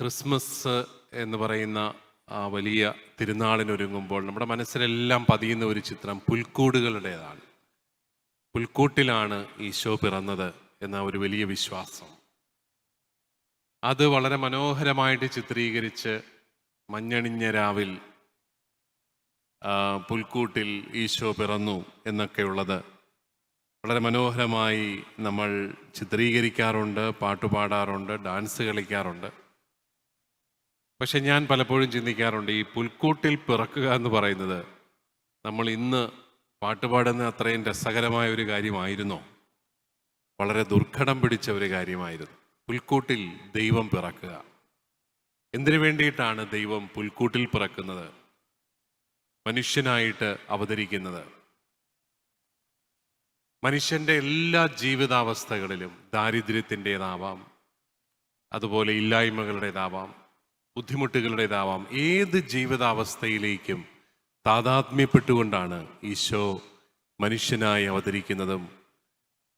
Christmas എന്ന് പറയുന്ന ആ വലിയ തിരുനാളിനൊരുങ്ങുമ്പോൾ നമ്മുടെ മനസ്സിലെല്ലാം പതിയുന്ന ഒരു ചിത്രം പുൽക്കൂടുകളുടേതാണ്. പുൽക്കൂട്ടിലാണ് ഈശോ പിറന്നത് എന്ന ഒരു വലിയ വിശ്വാസം. അത് വളരെ മനോഹരമായിട്ട് ചിത്രീകരിച്ച് മഞ്ഞണിഞ്ഞ രാവിൽ പുൽക്കൂട്ടിൽ ഈശോ പിറന്നു എന്നൊക്കെയുള്ളത് വളരെ മനോഹരമായി നമ്മൾ ചിത്രീകരിക്കാറുണ്ട് പാട്ടുപാടാറുണ്ട് ഡാൻസ് കളിക്കാറുണ്ട്. പക്ഷെ ഞാൻ പലപ്പോഴും ചിന്തിക്കാറുണ്ട് ഈ പുൽക്കൂട്ടിൽ പിറക്കുക എന്ന് പറയുന്നത് നമ്മൾ ഇന്ന് പാട്ടുപാടുന്ന അത്രയും രസകരമായ ഒരു കാര്യമായിരുന്നോ? വളരെ ദുർഘടം പിടിച്ച ഒരു കാര്യമായിരുന്നു. പുൽക്കൂട്ടിൽ ദൈവം പിറക്കുക. എന്തിനു വേണ്ടിയിട്ടാണ് ദൈവം പുൽക്കൂട്ടിൽ പിറക്കുന്നത്? മനുഷ്യനായിട്ട് അവതരിക്കുന്നത്. മനുഷ്യന്റെ എല്ലാ ജീവിതാവസ്ഥകളിലും ദാരിദ്ര്യത്തിന്റെതാവാം അതുപോലെ ഇല്ലായ്മകളുടേതാവാം ബുദ്ധിമുട്ടുകളുടേതാവാം. ഏത് ജീവിതാവസ്ഥയിലേക്കും താതാത്മ്യപ്പെട്ടുകൊണ്ടാണ് ഈശോ മനുഷ്യനായി അവതരിക്കുന്നതും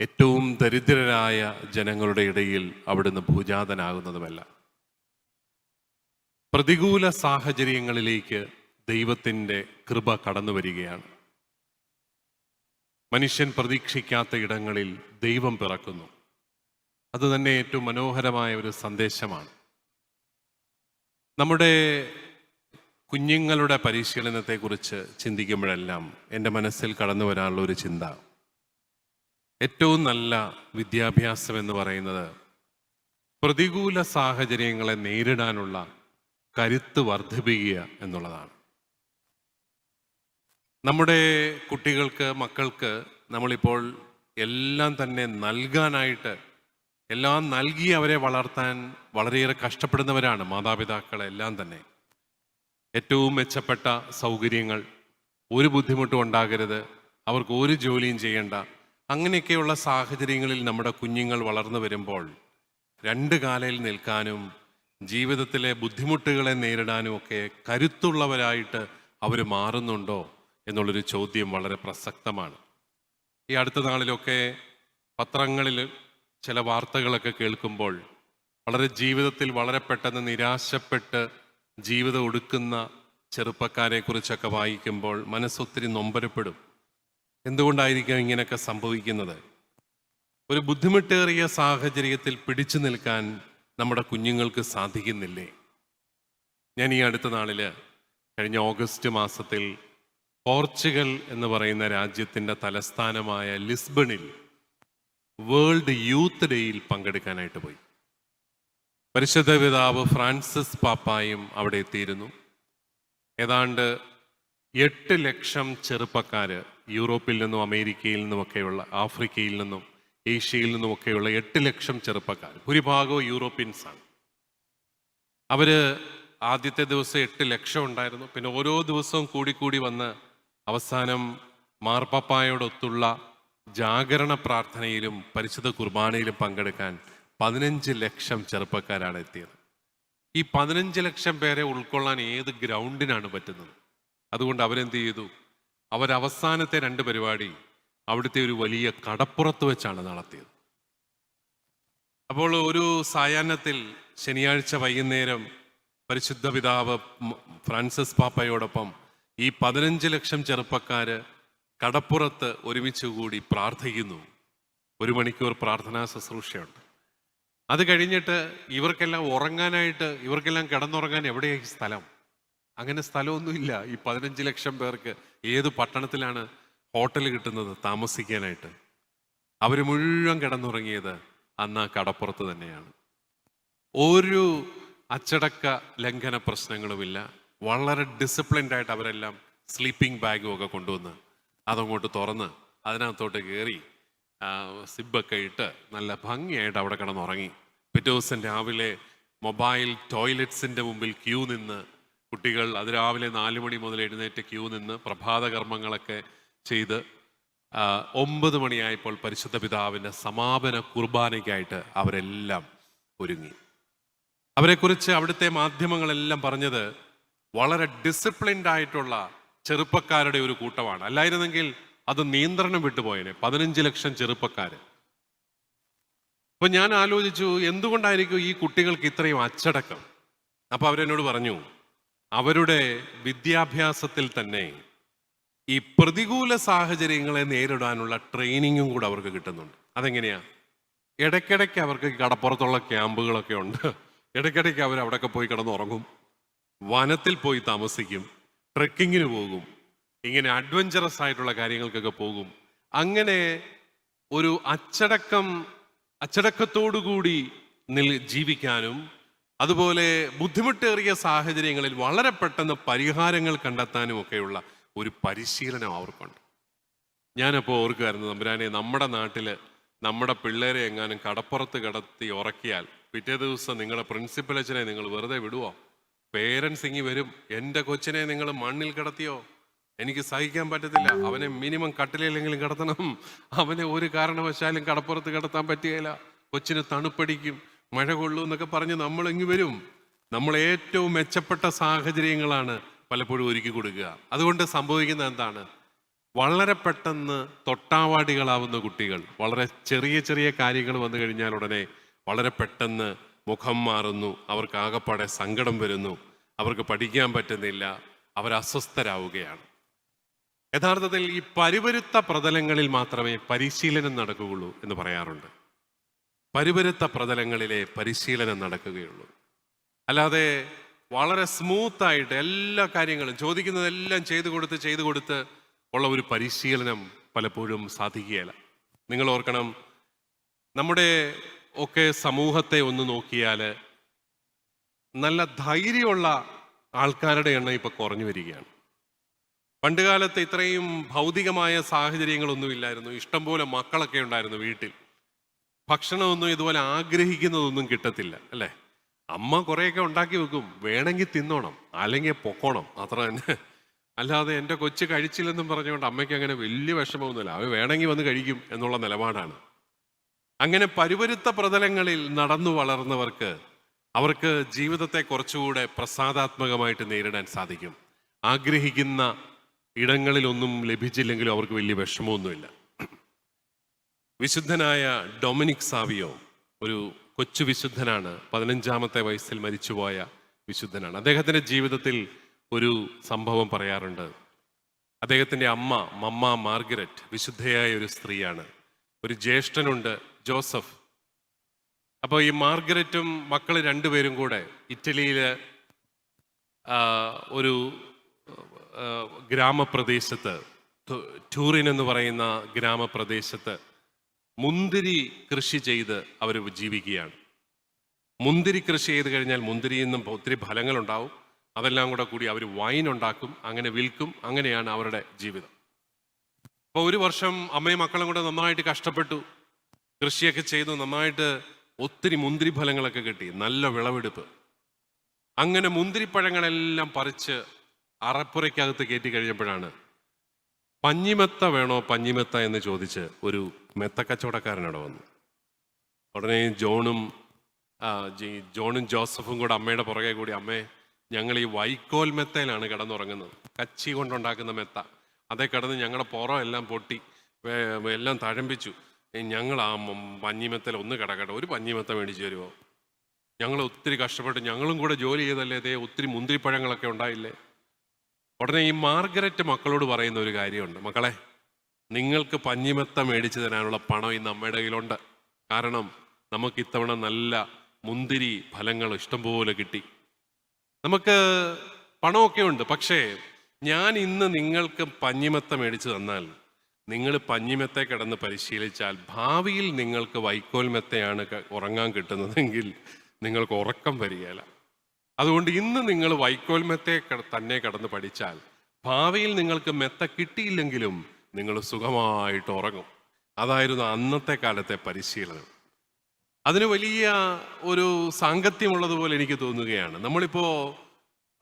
ഏറ്റവും ദരിദ്രരായ ജനങ്ങളുടെ ഇടയിൽ അവിടുന്ന് ഭൂജാതനാകുന്നതുമല്ല. പ്രതികൂല സാഹചര്യങ്ങളിലേക്ക് ദൈവത്തിന്റെ കൃപ കടന്നു വരികയാണ്. മനുഷ്യൻ പ്രതീക്ഷിക്കാത്ത ഇടങ്ങളിൽ ദൈവം പിറക്കുന്നു. അത് തന്നെ ഏറ്റവും മനോഹരമായ ഒരു സന്ദേശമാണ്. നമ്മുടെ കുഞ്ഞുങ്ങളുടെ പരിശീലനത്തെക്കുറിച്ച് ചിന്തിക്കുമ്പോഴെല്ലാം എന്റെ മനസ്സിൽ കടന്നു വരാനുള്ള ഒരു ചിന്ത. ഏറ്റവും നല്ല വിദ്യാഭ്യാസം എന്ന് പറയുന്നത് പ്രതികൂല സാഹചര്യങ്ങളെ നേരിടാനുള്ള കരുത്ത് വർദ്ധിപ്പിക്കുക എന്നുള്ളതാണ്. നമ്മുടെ കുട്ടികൾക്ക് മക്കൾക്ക് നമ്മളിപ്പോൾ എല്ലാം തന്നെ നൽകാനായിട്ട് എല്ലാം നൽകി അവരെ വളർത്താൻ വളരെയേറെ കഷ്ടപ്പെടുന്നവരാണ് മാതാപിതാക്കളെല്ലാം തന്നെ. ഏറ്റവും മെച്ചപ്പെട്ട സൗകര്യങ്ങൾ ഒരു ബുദ്ധിമുട്ടും ഉണ്ടാകരുത് അവർക്ക് ഒരു ജോലിയും ചെയ്യേണ്ട. അങ്ങനെയൊക്കെയുള്ള സാഹചര്യങ്ങളിൽ നമ്മുടെ കുഞ്ഞുങ്ങൾ വളർന്നു വരുമ്പോൾ രണ്ട് കാലയിൽ നിൽക്കാനും ജീവിതത്തിലെ ബുദ്ധിമുട്ടുകളെ നേരിടാനും ഒക്കെ കരുത്തുള്ളവരായിട്ട് അവർ മാറുന്നുണ്ടോ എന്നുള്ളൊരു ചോദ്യം വളരെ പ്രസക്തമാണ്. ഈ അടുത്ത നാളിലൊക്കെ പത്രങ്ങളിൽ ചില വാർത്തകളൊക്കെ കേൾക്കുമ്പോൾ വളരെ ജീവിതത്തിൽ വളരെ പെട്ടെന്ന് നിരാശപ്പെട്ട് ജീവിതം ഒടുക്കുന്ന ചെറുപ്പക്കാരെ കുറിച്ചൊക്കെ വായിക്കുമ്പോൾ മനസ്സൊത്തിരി നൊമ്പരപ്പെടും. എന്തുകൊണ്ടായിരിക്കും ഇങ്ങനെയൊക്കെ സംഭവിക്കുന്നത്? ഒരു ബുദ്ധിമുട്ടേറിയ സാഹചര്യത്തിൽ പിടിച്ചു നിൽക്കാൻ നമ്മുടെ കുഞ്ഞുങ്ങൾക്ക് സാധിക്കുന്നില്ലേ? ഞാൻ ഈ അടുത്ത നാളിൽ കഴിഞ്ഞ ഓഗസ്റ്റ് മാസത്തിൽ പോർച്ചുഗൽ എന്ന് പറയുന്ന രാജ്യത്തിന്റെ തലസ്ഥാനമായ ലിസ്ബണിൽ വേൾഡ് യൂത്ത് ഡേയിൽ പങ്കെടുക്കാനായിട്ട് പോയി. പരിശുദ്ധ പിതാവ് ഫ്രാൻസിസ് പാപ്പായും അവിടെ എത്തിയിരുന്നു. ഏതാണ്ട് എട്ട് ലക്ഷം ചെറുപ്പക്കാർ യൂറോപ്പിൽ നിന്നും അമേരിക്കയിൽ നിന്നുമൊക്കെയുള്ള ആഫ്രിക്കയിൽ നിന്നും ഏഷ്യയിൽ നിന്നുമൊക്കെയുള്ള എട്ട് ലക്ഷം ചെറുപ്പക്കാർ ഭൂരിഭാഗവും യൂറോപ്യൻസാണ്. അവർ ആദ്യത്തെ ദിവസം എട്ട് ലക്ഷം ഉണ്ടായിരുന്നു. പിന്നെ ഓരോ ദിവസവും കൂടി കൂടി വന്ന് അവസാനം മാർപ്പാപ്പായോടൊത്തുള്ള ജാഗരണ പ്രാർത്ഥനയിലും പരിശുദ്ധ കുർബാനയിലും പങ്കെടുക്കാൻ പതിനഞ്ച് ലക്ഷം ചെറുപ്പക്കാരാണ് എത്തിയത്. ഈ പതിനഞ്ച് ലക്ഷം പേരെ ഉൾക്കൊള്ളാൻ ഏത് ഗ്രൗണ്ടിനാണ് പറ്റുന്നത്? അതുകൊണ്ട് അവരെന്ത് ചെയ്തു? അവരവസാനത്തെ രണ്ട് പരിപാടി അവിടുത്തെ ഒരു വലിയ കടപ്പുറത്ത് വെച്ചാണ് നടത്തിയത്. അപ്പോൾ ഒരു സായാഹ്നത്തിൽ ശനിയാഴ്ച വൈകുന്നേരം പരിശുദ്ധ പിതാവ് ഫ്രാൻസിസ് പാപ്പയോടൊപ്പം ഈ പതിനഞ്ച് ലക്ഷം ചെറുപ്പക്കാര് കടപ്പുറത്ത് ഒരുമിച്ച് കൂടി പ്രാർത്ഥിക്കുന്നു. ഒരു മണിക്കൂർ പ്രാർത്ഥനാ ശുശ്രൂഷയുണ്ട്. അത് കഴിഞ്ഞിട്ട് ഇവർക്കെല്ലാം ഉറങ്ങാനായിട്ട് ഇവർക്കെല്ലാം കിടന്നുറങ്ങാൻ എവിടെയായി സ്ഥലം? അങ്ങനെ സ്ഥലമൊന്നുമില്ല. ഈ പതിനഞ്ച് ലക്ഷം പേർക്ക് ഏത് പട്ടണത്തിലാണ് ഹോട്ടൽ കിട്ടുന്നത് താമസിക്കാനായിട്ട്? അവർ മുഴുവൻ കിടന്നുറങ്ങിയത് അന്ന് ആ കടപ്പുറത്ത് തന്നെയാണ്. ഒരു അച്ചടക്ക ലംഘന പ്രശ്നങ്ങളുമില്ല. വളരെ ഡിസിപ്ലിൻഡായിട്ട് അവരെല്ലാം സ്ലീപ്പിംഗ് ബാഗും ഒക്കെ കൊണ്ടുവന്ന് അതങ്ങോട്ട് തുറന്ന് അതിനകത്തോട്ട് കയറി സിബൊക്കെ ഇട്ട് നല്ല ഭംഗിയായിട്ട് അവിടെ കിടന്നുറങ്ങി. പിറ്റേ ദിവസം രാവിലെ മൊബൈൽ ടോയ്ലറ്റ്സിന്റെ മുമ്പിൽ ക്യൂ നിന്ന് കുട്ടികൾ അതിരാവിലെ നാല് മണി മുതൽ എഴുന്നേറ്റ് ക്യൂ നിന്ന് പ്രഭാത കർമ്മങ്ങളൊക്കെ ചെയ്ത് ഒമ്പത് മണിയായപ്പോൾ പരിശുദ്ധ പിതാവിന്റെ സമാപന കുർബാനയ്ക്കായിട്ട് അവരെല്ലാം ഒരുങ്ങി. അവരെക്കുറിച്ച് അവിടുത്തെ മാധ്യമങ്ങളെല്ലാം പറഞ്ഞത് വളരെ ഡിസിപ്ലിൻഡ് ആയിട്ടുള്ള ചെറുപ്പക്കാരുടെ ഒരു കൂട്ടമാണ്. അല്ലായിരുന്നെങ്കിൽ അത് നിയന്ത്രണം വിട്ടുപോയനെ. പതിനഞ്ച് ലക്ഷം ചെറുപ്പക്കാർ അപ്പൊ ഞാൻ ആലോചിച്ചു എന്തുകൊണ്ടായിരിക്കും ഈ കുട്ടികൾക്ക് ഇത്രയും അച്ചടക്കം? അപ്പൊ അവരെന്നോട് പറഞ്ഞു അവരുടെ വിദ്യാഭ്യാസത്തിൽ തന്നെ ഈ പ്രതികൂല സാഹചര്യങ്ങളെ നേരിടാനുള്ള ട്രെയിനിങ്ങും കൂടെ അവർക്ക് കിട്ടുന്നുണ്ട്. അതെങ്ങനെയാ? ഇടയ്ക്കിടയ്ക്ക് അവർക്ക് കടപ്പുറത്തുള്ള ക്യാമ്പുകളൊക്കെ ഉണ്ട്. ഇടയ്ക്കിടയ്ക്ക് അവർ അവിടെയൊക്കെ പോയി കിടന്നുറങ്ങും. വനത്തിൽ പോയി താമസിക്കും. ട്രെക്കിങ്ങിന് പോകും. ഇങ്ങനെ അഡ്വഞ്ചറസ് ആയിട്ടുള്ള കാര്യങ്ങൾക്കൊക്കെ പോകും. അങ്ങനെ ഒരു അച്ചടക്കം അച്ചടക്കത്തോടുകൂടി നിൽ ജീവിക്കാനും അതുപോലെ ബുദ്ധിമുട്ടേറിയ സാഹചര്യങ്ങളിൽ വളരെ പെട്ടെന്ന് പരിഹാരങ്ങൾ കണ്ടെത്താനും ഒക്കെയുള്ള ഒരു പരിശീലനം അവർക്കുണ്ട്. ഞാനപ്പോൾ ഓർക്കുമായിരുന്നു തമ്പുരാനെ നമ്മുടെ നാട്ടിൽ നമ്മുടെ പിള്ളേരെ എങ്ങാനും കടപ്പുറത്ത് കിടത്തി ഉറക്കിയാൽ പിറ്റേ ദിവസം നിങ്ങളുടെ പ്രിൻസിപ്പൽ അച്ഛനെ നിങ്ങൾ വെറുതെ വിടുവോ? പേരൻസ് ഇങ്ങി വരും. എന്റെ കൊച്ചിനെ നിങ്ങൾ മണ്ണിൽ കിടത്തിയോ? എനിക്ക് സഹിക്കാൻ പറ്റത്തില്ല. അവനെ മിനിമം കട്ടിലെങ്കിലും കിടത്തണം. അവനെ ഒരു കാരണവശാലും കടപ്പുറത്ത് കിടത്താൻ പറ്റുകയില്ല. കൊച്ചിന് തണുപ്പടിക്കും. മഴ കൊള്ളൂ എന്നൊക്കെ പറഞ്ഞ് നമ്മൾ ഇങ്ങ് വരും. നമ്മൾ ഏറ്റവും മെച്ചപ്പെട്ട സാഹചര്യങ്ങളാണ് പലപ്പോഴും ഒരുക്കി കൊടുക്കുക. അതുകൊണ്ട് സംഭവിക്കുന്നത് എന്താണ്? വളരെ പെട്ടെന്ന് തൊട്ടാവാടികളാവുന്ന കുട്ടികൾ വളരെ ചെറിയ ചെറിയ കാര്യങ്ങൾ വന്നു കഴിഞ്ഞാൽ ഉടനെ വളരെ പെട്ടെന്ന് മുഖം മാറുന്നു അവർക്ക് ആകപ്പാടെ സങ്കടം വരുന്നു അവർക്ക് പഠിക്കാൻ പറ്റുന്നില്ല അവർ അസ്വസ്ഥരാവുകയാണ് യഥാർത്ഥത്തിൽ ഈ പരിവരുത്ത പ്രതലങ്ങളിൽ മാത്രമേ പരിശീലനം നടക്കുകയുള്ളൂ എന്ന് പറയാറുണ്ട്. പരിവരുത്ത പ്രതലങ്ങളിലെ പരിശീലനം നടക്കുകയുള്ളൂ. അല്ലാതെ വളരെ സ്മൂത്തായിട്ട് എല്ലാ കാര്യങ്ങളും ചോദിക്കുന്നതെല്ലാം ചെയ്തു കൊടുത്ത് ചെയ്തു കൊടുത്ത് ഉള്ള ഒരു പരിശീലനം പലപ്പോഴും സാധിക്കുകയില്ല. നിങ്ങൾ ഓർക്കണം നമ്മുടെ ഒക്കെ സമൂഹത്തെ ഒന്ന് നോക്കിയാൽ നല്ല ധൈര്യമുള്ള ആൾക്കാരുടെ എണ്ണം ഇപ്പൊ കുറഞ്ഞു വരികയാണ്. പണ്ടുകാലത്ത് ഇത്രയും ഭൗതികമായ സാഹചര്യങ്ങളൊന്നും ഇല്ലായിരുന്നു ഇഷ്ടംപോലെ മക്കളൊക്കെ ഉണ്ടായിരുന്നു വീട്ടിൽ. ഭക്ഷണമൊന്നും ഇതുപോലെ ആഗ്രഹിക്കുന്നതൊന്നും കിട്ടത്തില്ല അല്ലേ? അമ്മ കുറേയൊക്കെ ഉണ്ടാക്കി വെക്കും. വേണമെങ്കിൽ തിന്നോണം അല്ലെങ്കിൽ പൊക്കോണം. അത്ര തന്നെ. അല്ലാതെ എന്റെ കൊച്ചു കഴിച്ചില്ലെന്നും പറഞ്ഞുകൊണ്ട് അമ്മയ്ക്ക് അങ്ങനെ വലിയ വിഷമമൊന്നുമില്ല. അവ വേണമെങ്കിൽ വന്ന് കഴിക്കും എന്നുള്ള നിലപാടാണ്. അങ്ങനെ പരുവരുത്ത പ്രതലങ്ങളിൽ നടന്നു വളർന്നവർക്ക് അവർക്ക് ജീവിതത്തെ കുറച്ചുകൂടെ പ്രസാദാത്മകമായിട്ട് നേരിടാൻ സാധിക്കും. ആഗ്രഹിക്കുന്ന ഇടങ്ങളിലൊന്നും ലഭിച്ചില്ലെങ്കിലും അവർക്ക് വലിയ വിഷമമൊന്നുമില്ല. വിശുദ്ധനായ ഡൊമിനിക് സാവിയോ ഒരു കൊച്ചു വിശുദ്ധനാണ്. പതിനഞ്ചാമത്തെ വയസ്സിൽ മരിച്ചുപോയ വിശുദ്ധനാണ്. അദ്ദേഹത്തിന്റെ ജീവിതത്തിൽ ഒരു സംഭവം പറയാറുണ്ട്. അദ്ദേഹത്തിന്റെ അമ്മ മമ്മ മാർഗരറ്റ് വിശുദ്ധയായ ഒരു സ്ത്രീയാണ്. ഒരു ജ്യേഷ്ഠനുണ്ട്. ജോസഫ്. അപ്പോൾ ഈ മാർഗരറ്റും മക്കൾ രണ്ടുപേരും കൂടെ ഇറ്റലിയിൽ ഒരു ഗ്രാമപ്രദേശത്ത് ടൂറിൻ എന്ന് പറയുന്ന ഗ്രാമപ്രദേശത്ത് മുന്തിരി കൃഷി ചെയ്ത് അവർ ജീവിക്കുകയാണ്. മുന്തിരി കൃഷി ചെയ്ത് കഴിഞ്ഞാൽ മുന്തിരിയിൽ നിന്നും ഒത്തിരി ഫലങ്ങളുണ്ടാവും. അതെല്ലാം കൂടെ കൂടി അവർ വൈൻ ഉണ്ടാക്കും അങ്ങനെ വിൽക്കും അങ്ങനെയാണ് അവരുടെ ജീവിതം. അപ്പോൾ ഒരു വർഷം അമ്മയും മക്കളും കൂടെ നന്നായിട്ട് കഷ്ടപ്പെട്ടു. കൃഷിയൊക്കെ ചെയ്തു നന്നായിട്ട് ഒത്തിരി മുന്തിരി ഫലങ്ങളൊക്കെ കിട്ടി. നല്ല വിളവെടുപ്പ്. അങ്ങനെ മുന്തിരിപ്പഴങ്ങളെല്ലാം പറിച്ച് അറപ്പുരയ്ക്കകത്ത് കയറ്റി കഴിഞ്ഞപ്പോഴാണ് പഞ്ഞിമെത്ത വേണോ പഞ്ഞിമെത്ത എന്ന് ചോദിച്ച് ഒരു മെത്തക്കച്ചവടക്കാരൻ അവിടെ വന്നു. ഉടനെ ജോണും ജോണും ജോസഫും കൂടെ അമ്മയുടെ പുറകെ കൂടി അമ്മേ ഞങ്ങൾ ഈ വൈക്കോൽ മെത്തയിലാണ് കിടന്നുറങ്ങുന്നത്. കച്ചി കൊണ്ടുണ്ടാക്കുന്ന മെത്ത. അതേ കിടന്ന് ഞങ്ങളുടെ പുറം എല്ലാം പൊട്ടി എല്ലാം തഴമ്പിച്ചു. ഞങ്ങൾ ആ പഞ്ഞിമത്തൽ ഒന്ന് കിടക്കട്ടെ. ഒരു പഞ്ഞിമത്തം മേടിച്ചു തരുമോ ഞങ്ങൾ ഒത്തിരി കഷ്ടപ്പെട്ട് ഞങ്ങളും കൂടെ ജോലി ചെയ്തല്ലേ ഇതേ ഒത്തിരി മുന്തിരിപ്പഴങ്ങളൊക്കെ ഉണ്ടായില്ലേ? ഉടനെ ഈ മാർഗരറ്റ് മക്കളോട് പറയുന്ന ഒരു കാര്യമുണ്ട്. മക്കളെ നിങ്ങൾക്ക് പഞ്ഞിമത്തം മേടിച്ചു തരാനുള്ള പണം ഇന്ന് അമ്മയുടെ കയ്യിലുണ്ട്. കാരണം നമുക്ക് ഇത്തവണ നല്ല മുന്തിരി ഫലങ്ങൾ ഇഷ്ടംപോലെ കിട്ടി. നമുക്ക് പണമൊക്കെ ഉണ്ട്. പക്ഷേ ഞാൻ ഇന്ന് നിങ്ങൾക്ക് പഞ്ഞിമത്തം മേടിച്ചു തന്നാൽ നിങ്ങൾ പഞ്ഞിമെത്തെ കിടന്ന് പരിശീലിച്ചാൽ ഭാവിയിൽ നിങ്ങൾക്ക് വൈക്കോൽ മെത്തയാണ് ഉറങ്ങാൻ കിട്ടുന്നതെങ്കിൽ നിങ്ങൾക്ക് ഉറക്കം വരികയില്ല അതുകൊണ്ട് ഇന്ന് നിങ്ങൾ വൈക്കോൽ മെത്തയെ തന്നെ കിടന്ന് പഠിച്ചാൽ ഭാവിയിൽ നിങ്ങൾക്ക് മെത്ത കിട്ടിയില്ലെങ്കിലും നിങ്ങൾ സുഖമായിട്ട് ഉറങ്ങും. അതായിരുന്നു അന്നത്തെ കാലത്തെ പരിശീലനം. അതിന് വലിയ ഒരു സാങ്കത്യമുള്ളതുപോലെ എനിക്ക് തോന്നുകയാണ്. നമ്മളിപ്പോ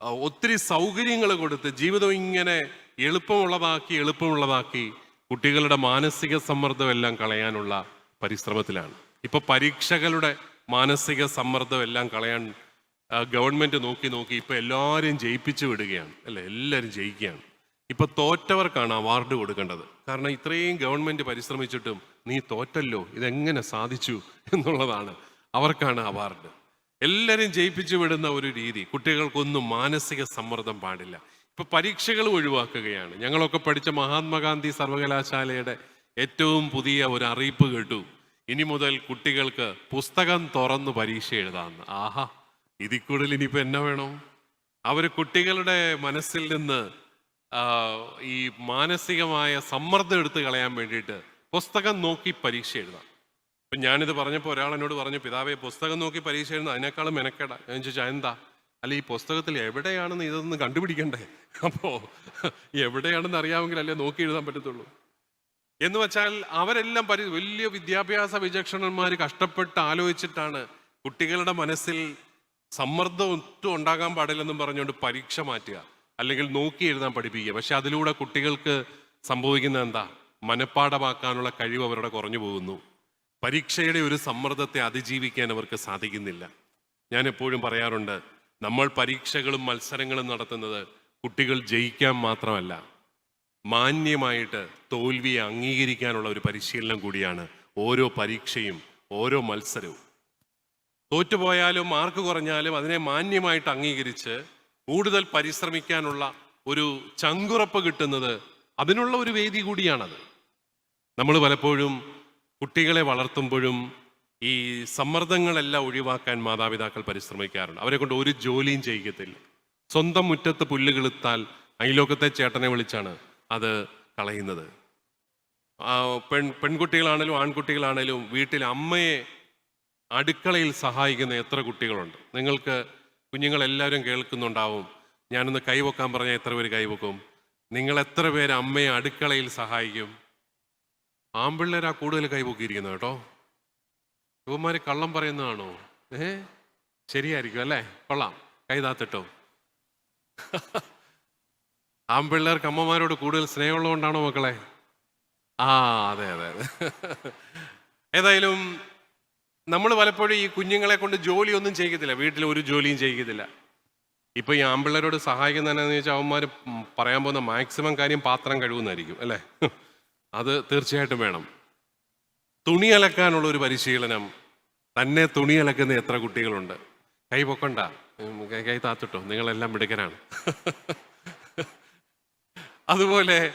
ഒത്തിരി സൗകര്യങ്ങൾ കൊടുത്ത് ജീവിതം ഇങ്ങനെ എളുപ്പമുള്ളതാക്കി എളുപ്പമുള്ളതാക്കി കുട്ടികളുടെ മാനസിക സമ്മർദ്ദം എല്ലാം കളയാനുള്ള പരിശ്രമത്തിലാണ്. ഇപ്പൊ പരീക്ഷകളുടെ മാനസിക സമ്മർദ്ദം എല്ലാം കളയാൻ ഗവൺമെന്റ് നോക്കി നോക്കി ഇപ്പൊ എല്ലാവരെയും ജയിപ്പിച്ചു വിടുകയാണ്. അല്ലെ? എല്ലാവരും ജയിക്കുകയാണ്. ഇപ്പൊ തോറ്റവർക്കാണ് അവാർഡ് കൊടുക്കേണ്ടത്. കാരണം ഇത്രയും ഗവൺമെന്റ് പരിശ്രമിച്ചിട്ടും നീ തോറ്റല്ലോ ഇതെങ്ങനെ സാധിച്ചു എന്നുള്ളതാണ് അവർക്കാണ് അവാർഡ്. എല്ലാവരും ജയിപ്പിച്ചു വിടുന്ന ഒരു രീതി കുട്ടികൾക്കൊന്നും മാനസിക സമ്മർദ്ദം പാടില്ല. ഇപ്പൊ പരീക്ഷകൾ ഒഴിവാക്കുകയാണ്. ഞങ്ങളൊക്കെ പഠിച്ച മഹാത്മാഗാന്ധി സർവകലാശാലയുടെ ഏറ്റവും പുതിയ ഒരു അറിയിപ്പ് കേട്ടു. ഇനി മുതൽ കുട്ടികൾക്ക് പുസ്തകം തുറന്ന് പരീക്ഷ എഴുതാന്ന്. ആഹാ ഇതിൽ കൂടുതൽ ഇനിയിപ്പോൾ എന്നാ വേണം? അവർ കുട്ടികളുടെ മനസ്സിൽ നിന്ന് ഈ മാനസികമായ സമ്മർദ്ദം എടുത്ത് കളയാൻ വേണ്ടിയിട്ട് പുസ്തകം നോക്കി പരീക്ഷ എഴുതാം. ഇപ്പൊ ഞാനിത് പറഞ്ഞപ്പോൾ ഒരാൾ എന്നോട് പറഞ്ഞു പിതാവേ പുസ്തകം നോക്കി പരീക്ഷ എഴുതുന്നത് അതിനേക്കാളും മെനക്കേടാ. ഞാൻ ചോദിച്ചാൽ എന്താ അല്ല ഈ പുസ്തകത്തിൽ എവിടെയാണെന്ന് ഇതൊന്ന് കണ്ടുപിടിക്കണ്ടേ? അപ്പോ എവിടെയാണെന്ന് അറിയാമെങ്കിൽ അല്ലേ നോക്കി എഴുതാൻ പറ്റത്തുള്ളൂ. എന്ന് വെച്ചാൽ അവരെല്ലാം പരി വലിയ വിദ്യാഭ്യാസ വിചക്ഷണന്മാർ കഷ്ടപ്പെട്ട് ആലോചിച്ചിട്ടാണ് കുട്ടികളുടെ മനസ്സിൽ സമ്മർദ്ദം ഒട്ടും ഉണ്ടാകാൻ പാടില്ലെന്നും പറഞ്ഞുകൊണ്ട് പരീക്ഷ മാറ്റുക. അല്ലെങ്കിൽ നോക്കി എഴുതാൻ പഠിപ്പിക്കുക. പക്ഷെ അതിലൂടെ കുട്ടികൾക്ക് സംഭവിക്കുന്ന എന്താ? മനഃപ്പാടമാക്കാനുള്ള കഴിവ് അവരുടെ കുറഞ്ഞു പോകുന്നു. പരീക്ഷയുടെ ഒരു സമ്മർദ്ദത്തെ അതിജീവിക്കാൻ അവർക്ക് സാധിക്കുന്നില്ല. ഞാൻ എപ്പോഴും പറയാറുണ്ട് നമ്മൾ പരീക്ഷകളും മത്സരങ്ങളും നടത്തുന്നത് കുട്ടികൾ ജയിക്കാൻ മാത്രമല്ല മാന്യമായിട്ട് തോൽവിയെ അംഗീകരിക്കാനുള്ള ഒരു പരിശീലനം കൂടിയാണ് ഓരോ പരീക്ഷയും ഓരോ മത്സരവും. തോറ്റുപോയാലും മാർക്ക് കുറഞ്ഞാലും അതിനെ മാന്യമായിട്ട് അംഗീകരിച്ച് കൂടുതൽ പരിശ്രമിക്കാനുള്ള ഒരു ചങ്കുറപ്പ് കിട്ടുന്നത് അതിനുള്ള ഒരു വേദി കൂടിയാണത്. നമ്മൾ പലപ്പോഴും കുട്ടികളെ വളർത്തുമ്പോഴും ഈ സമ്മർദ്ദങ്ങളെല്ലാം ഒഴിവാക്കാൻ മാതാപിതാക്കൾ പരിശ്രമിക്കാറുണ്ട്. അവരെ കൊണ്ട് ഒരു ജോലിയും ചെയ്യിക്കത്തില്ല സ്വന്തം മുറ്റത്ത് പുല്ല് കിളുത്താൽ ചേട്ടനെ വിളിച്ചാണ് അത് കളയുന്നത്. പെൺ പെൺകുട്ടികളാണേലും ആൺകുട്ടികളാണേലും വീട്ടിൽ അമ്മയെ അടുക്കളയിൽ സഹായിക്കുന്ന എത്ര കുട്ടികളുണ്ട്. നിങ്ങൾക്ക് കുഞ്ഞുങ്ങളെല്ലാവരും കേൾക്കുന്നുണ്ടാവും. ഞാനൊന്ന് കൈവെക്കാൻ പറഞ്ഞാൽ എത്ര പേര് കൈവെക്കും നിങ്ങൾ എത്ര പേര് അമ്മയെ അടുക്കളയിൽ സഹായിക്കും? ആമ്പിള്ളേരാ കൂടുതൽ കൈപൊക്കിയിരിക്കുന്നത് കേട്ടോ. ഇവന്മാര് കള്ളം പറയുന്നതാണോ? ഏ? ശരിയായിരിക്കും അല്ലേ? കൊള്ളാം. കൈതാത്തിട്ടോ ആമ്പിള്ളേർക്ക് അമ്മമാരോട് കൂടുതൽ സ്നേഹമുള്ളതുകൊണ്ടാണോ മക്കളെ? ആ അതെ അതെ അതെ. ഏതായാലും നമ്മൾ പലപ്പോഴും ഈ കുഞ്ഞുങ്ങളെ കൊണ്ട് ജോലിയൊന്നും ചെയ്യത്തില്ല. വീട്ടിൽ ഒരു ജോലിയും ചെയ്യത്തില്ല. ഇപ്പൊ ഈ ആമ്പിള്ളേരോട് എന്താണെന്ന് വെച്ചാൽ അവന്മാർ പറയാൻ പോകുന്ന മാക്സിമം കാര്യം പാത്രം കഴുകുന്നതായിരിക്കും അല്ലേ? അത് തീർച്ചയായിട്ടും വേണം. തുണി അലക്കാനുള്ള ഒരു പരിശീലനം തന്നെ തുണി അലക്കുന്ന എത്ര കുട്ടികളുണ്ട്? കൈ പൊക്കണ്ട. കൈ താത്തിട്ടോ. നിങ്ങളെല്ലാം മിടുക്കനാണ് അതുപോലെ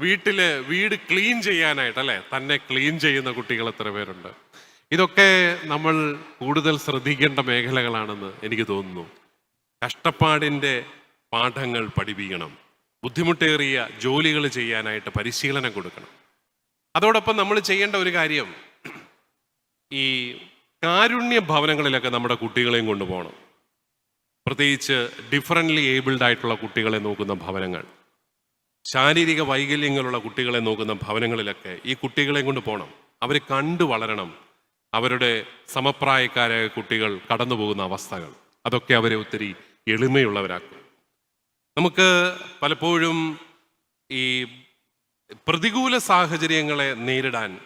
വീട്ടിൽ വീട് ക്ലീൻ ചെയ്യാനായിട്ട് അല്ലേ? തന്നെ ക്ലീൻ ചെയ്യുന്ന കുട്ടികൾ എത്ര പേരുണ്ട്? ഇതൊക്കെ നമ്മൾ കൂടുതൽ ശ്രദ്ധിക്കേണ്ട മേഖലകളാണെന്ന് എനിക്ക് തോന്നുന്നു. കഷ്ടപ്പാടിന്റെ പാഠങ്ങൾ പഠിപ്പിക്കണം. ബുദ്ധിമുട്ടേറിയ ജോലികൾ ചെയ്യാനായിട്ട് പരിശീലനം കൊടുക്കണം. അതോടൊപ്പം നമ്മൾ ചെയ്യേണ്ട ഒരു കാര്യം ഈ കാരുണ്യ ഭവനങ്ങളിലൊക്കെ നമ്മുടെ കുട്ടികളെയും കൊണ്ടുപോകണം. പ്രത്യേകിച്ച് ഡിഫറന്റ്ലി ഏബിൾഡ് ആയിട്ടുള്ള കുട്ടികളെ നോക്കുന്ന ഭവനങ്ങൾ. ശാരീരിക വൈകല്യങ്ങളുള്ള കുട്ടികളെ നോക്കുന്ന ഭവനങ്ങളിലൊക്കെ ഈ കുട്ടികളെയും കൊണ്ട് പോകണം. അവർ കണ്ടു വളരണം. അവരുടെ സമപ്രായക്കാരായ കുട്ടികൾ കടന്നു പോകുന്ന അവസ്ഥകൾ. അതൊക്കെ അവരെ ഒത്തിരി എളിമയുള്ളവരാക്കും. നമുക്ക് പലപ്പോഴും ഈ പ്രതികൂല സാഹചര്യങ്ങളെ നേരിടാൻ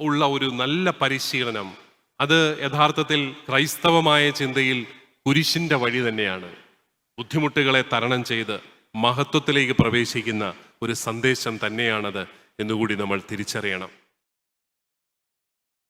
ഉള്ള ഒരു നല്ല പരിശീലനം അത് യഥാർത്ഥത്തിൽ ക്രൈസ്തവമായ ചിന്തയിൽ കുരിശിന്റെ വഴി തന്നെയാണ്. ബുദ്ധിമുട്ടുകളെ തരണം ചെയ്ത് മഹത്വത്തിലേക്ക് പ്രവേശിക്കുന്ന ഒരു സന്ദേശം തന്നെയാണത് എന്നുകൂടി നമ്മൾ തിരിച്ചറിയണം.